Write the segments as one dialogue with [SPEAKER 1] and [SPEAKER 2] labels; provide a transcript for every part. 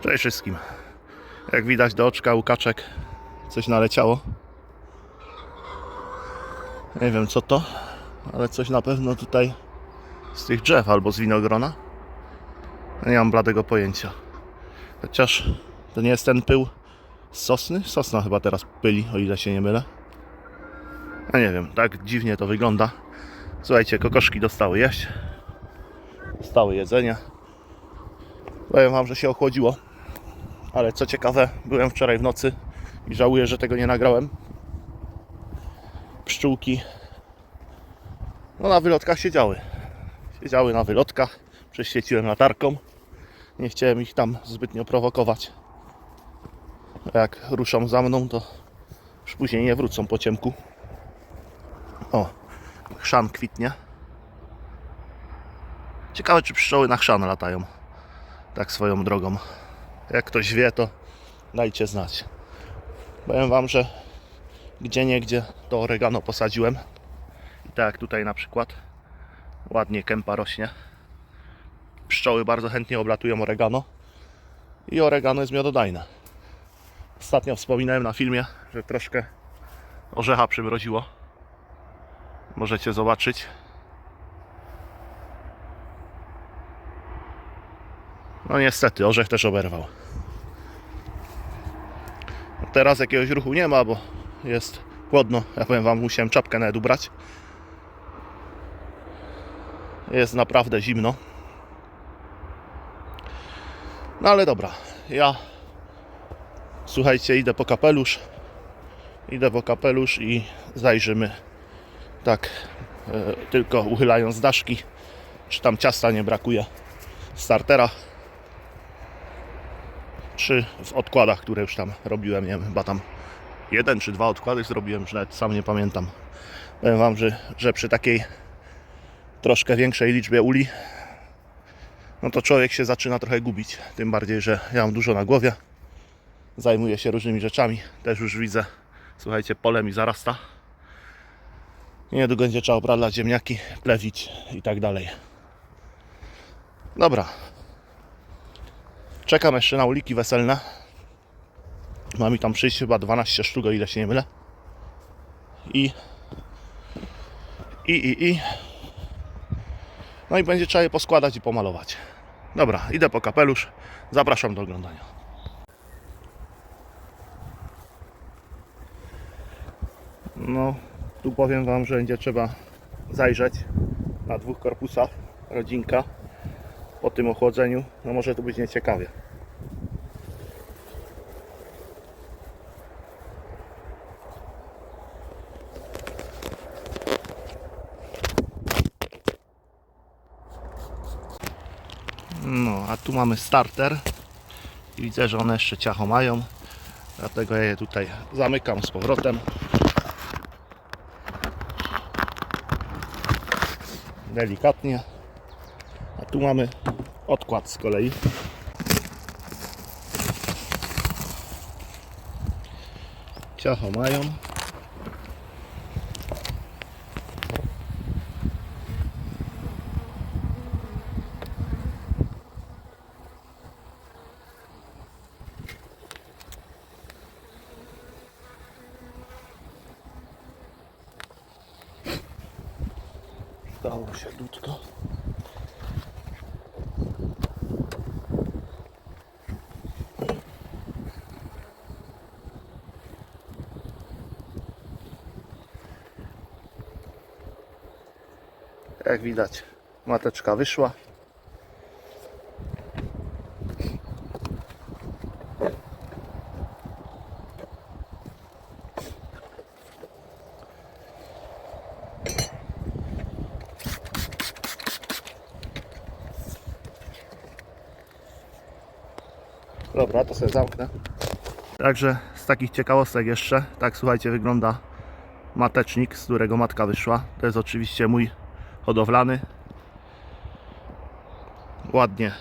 [SPEAKER 1] Cześć wszystkim. Jak widać do oczka u kaczek coś naleciało. Nie wiem co to, ale coś na pewno tutaj z tych drzew albo z winogrona. Nie mam bladego pojęcia. Chociaż to nie jest ten pył z sosny? Sosna chyba teraz pyli, o ile się nie mylę. A nie wiem, tak dziwnie to wygląda. Słuchajcie, kokoszki dostały jeść. Dostały jedzenie. Powiem wam, że się ochłodziło. Ale co ciekawe, byłem wczoraj w nocy i żałuję, że tego nie nagrałem. Pszczółki no na wylotkach siedziały. Siedziały na wylotkach. Prześwieciłem latarką. Nie chciałem ich tam zbytnio prowokować. Jak ruszą za mną, to już później nie wrócą po ciemku. O, chrzan kwitnie. Ciekawe, czy pszczoły na chrzan latają. Tak swoją drogą. Jak ktoś wie, to dajcie znać. Powiem Wam, że gdzie niegdzie to oregano posadziłem. I tak jak tutaj na przykład ładnie kępa rośnie. Pszczoły bardzo chętnie oblatują oregano. I oregano jest miododajne. Ostatnio wspominałem na filmie, że troszkę orzecha przymroziło. Możecie zobaczyć. No niestety, orzech też oberwał. Teraz jakiegoś ruchu nie ma, bo jest chłodno. Ja powiem Wam, musiałem czapkę nawet ubrać. Jest naprawdę zimno. No ale dobra, ja słuchajcie, idę po kapelusz. Idę po kapelusz i zajrzymy tak e, tylko uchylając daszki, czy tam ciasta nie brakuje startera czy w odkładach, które już tam robiłem, nie wiem, chyba tam jeden czy dwa odkłady zrobiłem, już nawet sam nie pamiętam. Powiem Wam, że, że przy takiej troszkę większej liczbie uli, no to człowiek się zaczyna trochę gubić. Tym bardziej, że ja mam dużo na głowie, zajmuję się różnymi rzeczami, też już widzę, słuchajcie, pole mi zarasta. Niedługo będzie trzeba obradlać ziemniaki, plewić i tak dalej. Dobra, Czekam jeszcze na uliki weselne. Ma mi tam przyjść chyba 12 sztuk, ile się nie mylę. I i, i, i. No i będzie trzeba je poskładać i pomalować. Dobra, idę po kapelusz. Zapraszam do oglądania. No, tu powiem Wam, że będzie trzeba zajrzeć na dwóch korpusach rodzinka po tym ochłodzeniu, no może to być nieciekawie. No, a tu mamy starter. I widzę, że one jeszcze ciacho mają. Dlatego ja je tutaj zamykam z powrotem. Delikatnie. Tu mamy odkład z kolei. Ciacho mają. Dało się dudko. Jak widać, mateczka wyszła. Dobra, to sobie zamknę. Także z takich ciekawostek jeszcze, tak słuchajcie, wygląda matecznik, z którego matka wyszła. To jest oczywiście mój hodowlany. Ładnie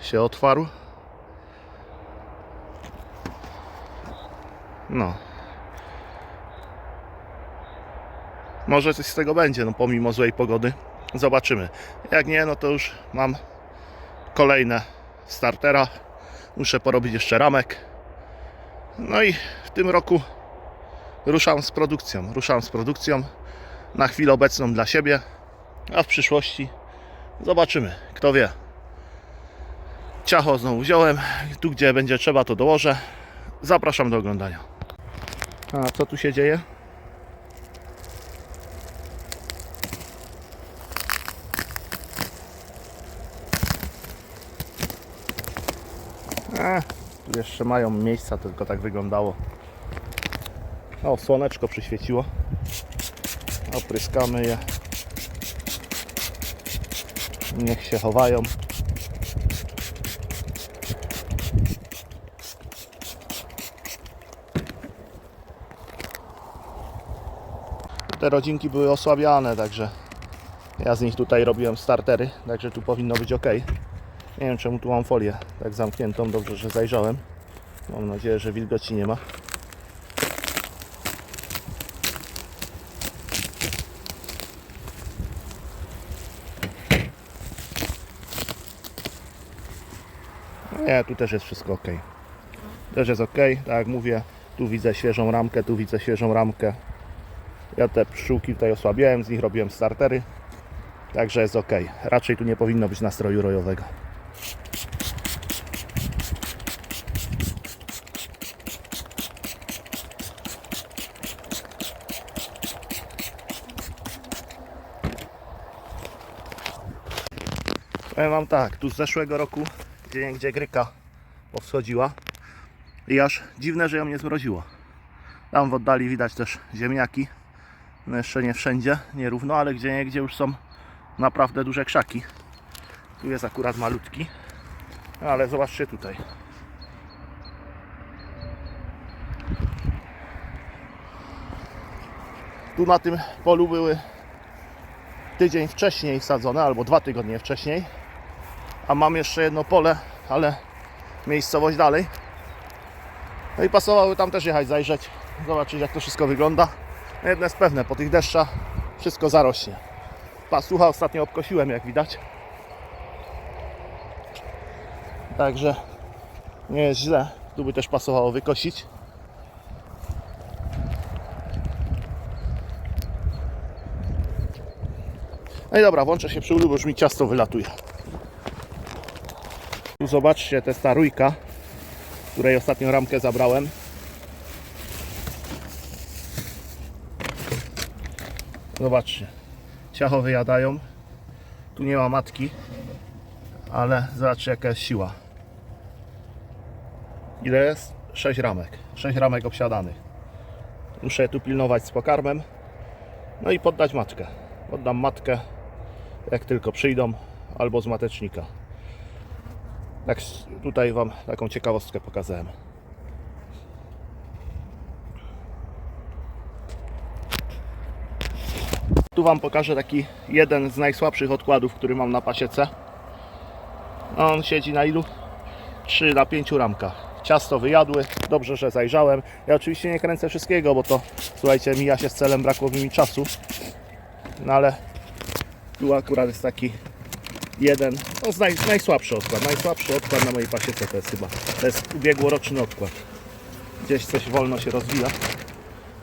[SPEAKER 1] się otwarł. No. Może coś z tego będzie, no pomimo złej pogody. Zobaczymy. Jak nie, no to już mam kolejne startera. Muszę porobić jeszcze ramek. No i w tym roku ruszam z produkcją. Ruszam z produkcją na chwilę obecną dla siebie, a w przyszłości zobaczymy. Kto wie. Ciacho znowu wziąłem. Tu gdzie będzie trzeba to dołożę. Zapraszam do oglądania. A co tu się dzieje? E, tu jeszcze mają miejsca, tylko tak wyglądało. O, słoneczko przyświeciło. Opryskamy je. Niech się chowają. Te rodzinki były osłabiane, także ja z nich tutaj robiłem startery, także tu powinno być ok. Nie wiem czemu tu mam folię tak zamkniętą, dobrze, że zajrzałem. Mam nadzieję, że wilgoci nie ma. Tu też jest wszystko ok. Też jest ok, tak jak mówię, tu widzę świeżą ramkę, tu widzę świeżą ramkę. Ja te pszczółki tutaj osłabiałem, z nich robiłem startery. Także jest ok. Raczej tu nie powinno być nastroju rojowego. Powiem Wam tak, tu z zeszłego roku gdzie gdzie gryka powschodziła i aż dziwne, że ją nie zmroziło. Tam w oddali widać też ziemniaki. No jeszcze nie wszędzie, nierówno, ale gdzie gdzie już są naprawdę duże krzaki. Tu jest akurat malutki, ale zobaczcie tutaj. Tu na tym polu były tydzień wcześniej sadzone, albo dwa tygodnie wcześniej. A mam jeszcze jedno pole, ale miejscowość dalej. No i pasowały tam też jechać, zajrzeć, zobaczyć jak to wszystko wygląda. No jedno jest pewne, po tych deszczach wszystko zarośnie. Pasucha ostatnio obkosiłem, jak widać. Także nie jest źle. Tu by też pasowało wykosić. No i dobra, włączę się przy ulu, bo już mi ciasto wylatuje. Tu zobaczcie, to jest ta rójka, której ostatnio ramkę zabrałem. Zobaczcie, ciacho wyjadają. Tu nie ma matki, ale zobaczcie jaka jest siła. Ile jest? 6 ramek. 6 ramek obsiadanych. Muszę tu pilnować z pokarmem. No i poddać matkę. Poddam matkę, jak tylko przyjdą, albo z matecznika. Tak tutaj Wam taką ciekawostkę pokazałem. Tu Wam pokażę taki jeden z najsłabszych odkładów, który mam na pasiece. On siedzi na ilu? 3 na 5 ramkach. Ciasto wyjadły, dobrze, że zajrzałem. Ja oczywiście nie kręcę wszystkiego, bo to słuchajcie, mija się z celem, brakło mi czasu. No ale tu akurat jest taki jeden, no z naj, najsłabszy odkład. Najsłabszy odkład na mojej pasiece to jest chyba. To jest ubiegłoroczny odkład. Gdzieś coś wolno się rozwija.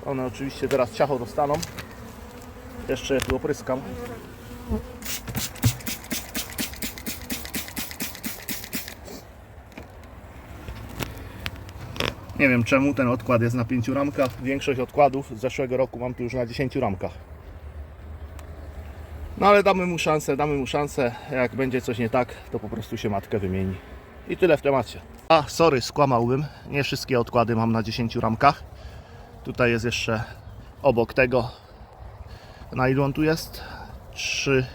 [SPEAKER 1] One oczywiście teraz ciacho dostaną. Jeszcze je tu opryskam. Nie wiem czemu ten odkład jest na 5 ramkach. Większość odkładów z zeszłego roku mam tu już na 10 ramkach. No ale damy mu szansę, damy mu szansę. Jak będzie coś nie tak, to po prostu się matkę wymieni. I tyle w temacie. A, sorry, skłamałbym. Nie wszystkie odkłady mam na 10 ramkach. Tutaj jest jeszcze obok tego. Na on tu jest? 3,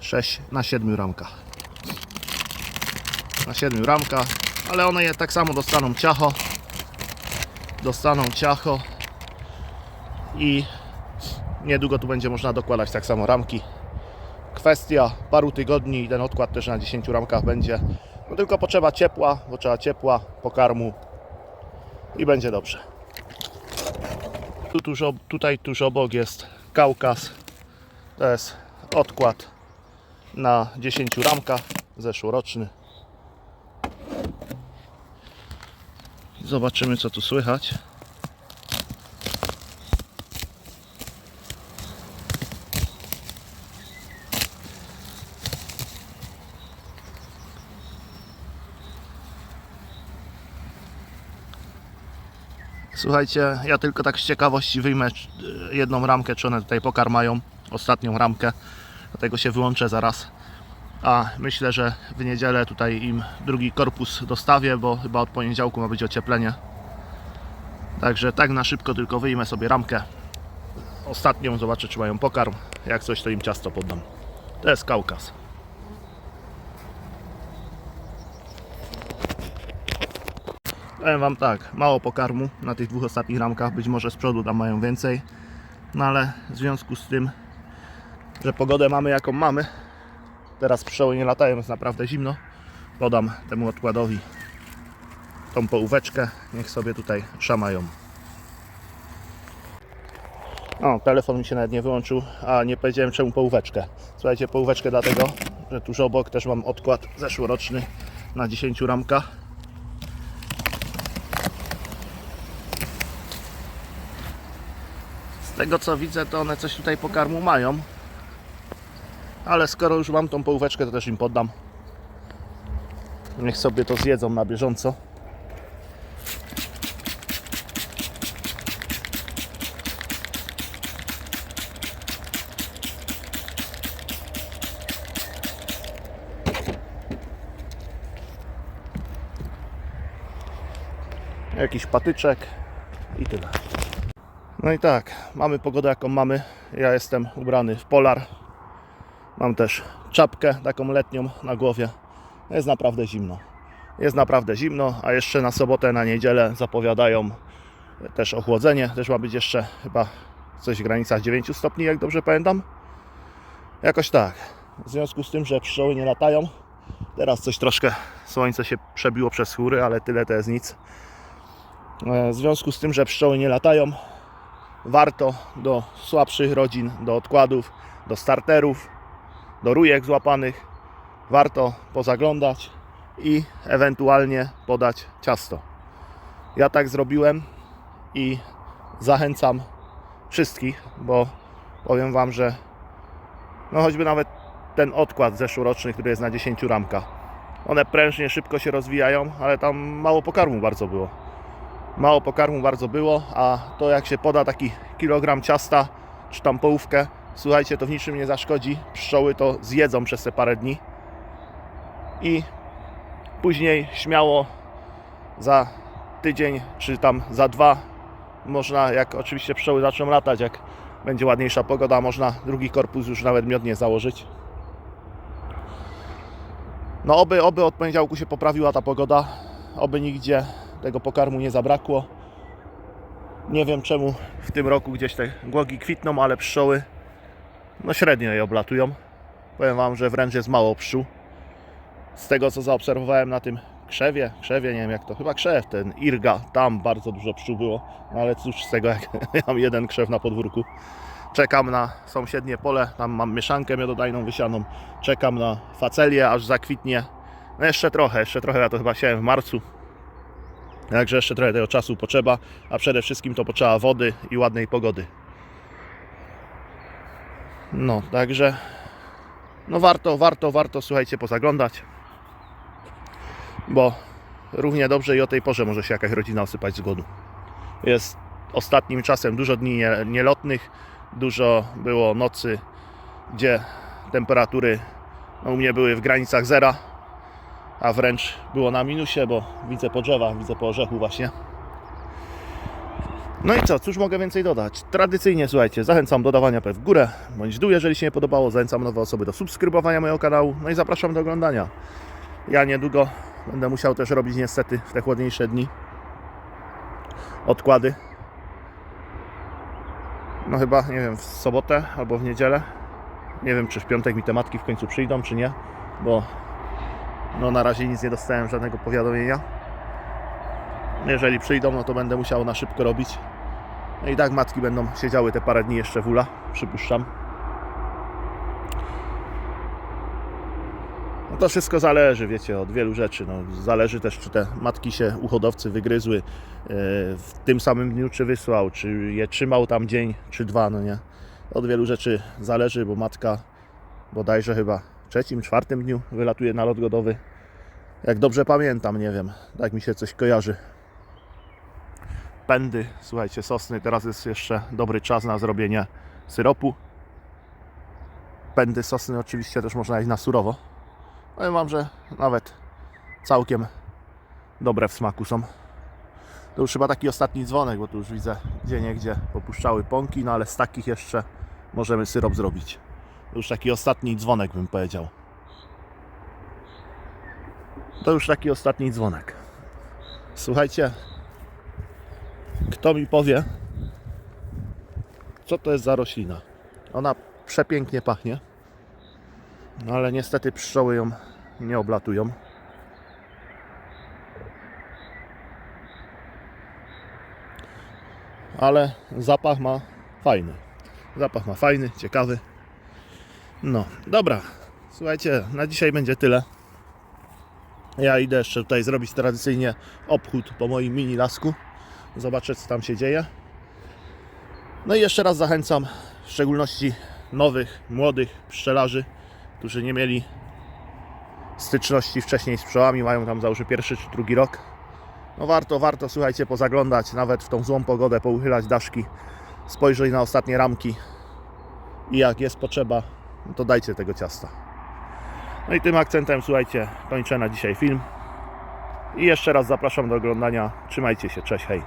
[SPEAKER 1] 6 na 7 ramkach. Na 7 ramkach, ale one je tak samo dostaną ciacho. Dostaną ciacho i niedługo tu będzie można dokładać tak samo ramki. Kwestia paru tygodni i ten odkład też na 10 ramkach będzie. No tylko potrzeba ciepła, bo trzeba ciepła, pokarmu i będzie dobrze. Tu, tuż, tutaj tuż obok jest Kaukaz. To jest odkład na 10 ramkach zeszłoroczny. Zobaczymy co tu słychać. Słuchajcie, ja tylko tak z ciekawości wyjmę e, jedną ramkę, czy one tutaj pokarmają. Ostatnią ramkę. Dlatego się wyłączę zaraz. A myślę, że w niedzielę tutaj im drugi korpus dostawię, bo chyba od poniedziałku ma być ocieplenie. Także tak na szybko tylko wyjmę sobie ramkę. Ostatnią zobaczę, czy mają pokarm. Jak coś, to im ciasto poddam. To jest Kaukaz. Powiem Wam tak, mało pokarmu na tych dwóch ostatnich ramkach, być może z przodu tam mają więcej, no ale w związku z tym, że pogodę mamy jaką mamy, teraz pszczoły nie latają, jest naprawdę zimno, podam temu odkładowi tą połóweczkę, niech sobie tutaj szamają. O, telefon mi się nawet nie wyłączył, a nie powiedziałem czemu połóweczkę. Słuchajcie, połóweczkę dlatego, że tuż obok też mam odkład zeszłoroczny na 10 ramkach. Z tego co widzę, to one coś tutaj pokarmu mają. Ale skoro już mam tą połóweczkę, to też im poddam. Niech sobie to zjedzą na bieżąco. Jakiś patyczek i tyle. No i tak, mamy pogodę jaką mamy. Ja jestem ubrany w polar. Mam też czapkę taką letnią na głowie. Jest naprawdę zimno. Jest naprawdę zimno, a jeszcze na sobotę, na niedzielę zapowiadają też ochłodzenie. Też ma być jeszcze chyba coś w granicach 9 stopni, jak dobrze pamiętam. Jakoś tak. W związku z tym, że pszczoły nie latają, teraz coś troszkę słońce się przebiło przez chmury, ale tyle to jest nic. E, W związku z tym, że pszczoły nie latają, warto do słabszych rodzin, do odkładów, do starterów, do rujek złapanych, warto pozaglądać i ewentualnie podać ciasto. Ja tak zrobiłem i zachęcam wszystkich, bo powiem Wam, że no choćby nawet ten odkład zeszłoroczny, który jest na 10 ramkach, one prężnie, szybko się rozwijają, ale tam mało pokarmu bardzo było mało pokarmu bardzo było, a to jak się poda taki kilogram ciasta, czy tam połówkę, słuchajcie, to w niczym nie zaszkodzi. Pszczoły to zjedzą przez te parę dni i później śmiało za tydzień, czy tam za dwa można, jak oczywiście pszczoły zaczną latać, jak będzie ładniejsza pogoda, można drugi korpus już nawet miodnie założyć. No oby, oby od poniedziałku się poprawiła ta pogoda, oby nigdzie tego pokarmu nie zabrakło. Nie wiem czemu w tym roku gdzieś te głogi kwitną, ale pszczoły no średnio je oblatują. Powiem Wam, że wręcz jest mało pszczół. Z tego co zaobserwowałem na tym krzewie, krzewie, nie wiem jak to, chyba krzew, ten Irga, tam bardzo dużo pszczół było. No ale cóż z tego, jak ja mam jeden krzew na podwórku. Czekam na sąsiednie pole, tam mam mieszankę miododajną wysianą. Czekam na facelię, aż zakwitnie. No jeszcze trochę, jeszcze trochę, ja to chyba siałem w marcu. Także jeszcze trochę tego czasu potrzeba, a przede wszystkim to potrzeba wody i ładnej pogody. No, także no warto, warto, warto, słuchajcie, pozaglądać, bo równie dobrze i o tej porze może się jakaś rodzina osypać z głodu. Jest ostatnim czasem dużo dni nie- nielotnych, dużo było nocy, gdzie temperatury no, u mnie były w granicach zera, a wręcz było na minusie, bo widzę po drzewach, widzę po orzechu właśnie. No i co, cóż mogę więcej dodać? Tradycyjnie, słuchajcie, zachęcam do dawania P w górę, bądź dół, jeżeli się nie podobało, zachęcam nowe osoby do subskrybowania mojego kanału, no i zapraszam do oglądania. Ja niedługo będę musiał też robić niestety w te chłodniejsze dni odkłady. No chyba, nie wiem, w sobotę albo w niedzielę. Nie wiem, czy w piątek mi te matki w końcu przyjdą, czy nie, bo no na razie nic nie dostałem, żadnego powiadomienia. Jeżeli przyjdą, no to będę musiał na szybko robić. No i tak matki będą siedziały te parę dni jeszcze w ula, przypuszczam. No to wszystko zależy, wiecie, od wielu rzeczy. No, zależy też, czy te matki się uchodowcy wygryzły e, w tym samym dniu, czy wysłał, czy je trzymał tam dzień, czy dwa, no nie. Od wielu rzeczy zależy, bo matka bodajże chyba trzecim, czwartym dniu wylatuje na lot godowy. Jak dobrze pamiętam, nie wiem, tak mi się coś kojarzy. Pędy, słuchajcie, sosny, teraz jest jeszcze dobry czas na zrobienie syropu. Pędy sosny oczywiście też można jeść na surowo. Powiem Wam, że nawet całkiem dobre w smaku są. To już chyba taki ostatni dzwonek, bo tu już widzę gdzie gdzie popuszczały pąki, no ale z takich jeszcze możemy syrop zrobić. Już taki ostatni dzwonek bym powiedział. To już taki ostatni dzwonek. Słuchajcie, kto mi powie, co to jest za roślina? Ona przepięknie pachnie, no ale niestety pszczoły ją nie oblatują. Ale zapach ma fajny. Zapach ma fajny, ciekawy. No, dobra. Słuchajcie, na dzisiaj będzie tyle. Ja idę jeszcze tutaj zrobić tradycyjnie obchód po moim mini lasku. Zobaczę, co tam się dzieje. No i jeszcze raz zachęcam, w szczególności nowych, młodych pszczelarzy, którzy nie mieli styczności wcześniej z pszczołami, mają tam załóżmy pierwszy czy drugi rok. No warto, warto, słuchajcie, pozaglądać, nawet w tą złą pogodę, pouchylać daszki, spojrzeć na ostatnie ramki i jak jest potrzeba, no to dajcie tego ciasta. No i tym akcentem, słuchajcie, kończę na dzisiaj film. I jeszcze raz zapraszam do oglądania. Trzymajcie się, cześć, hej.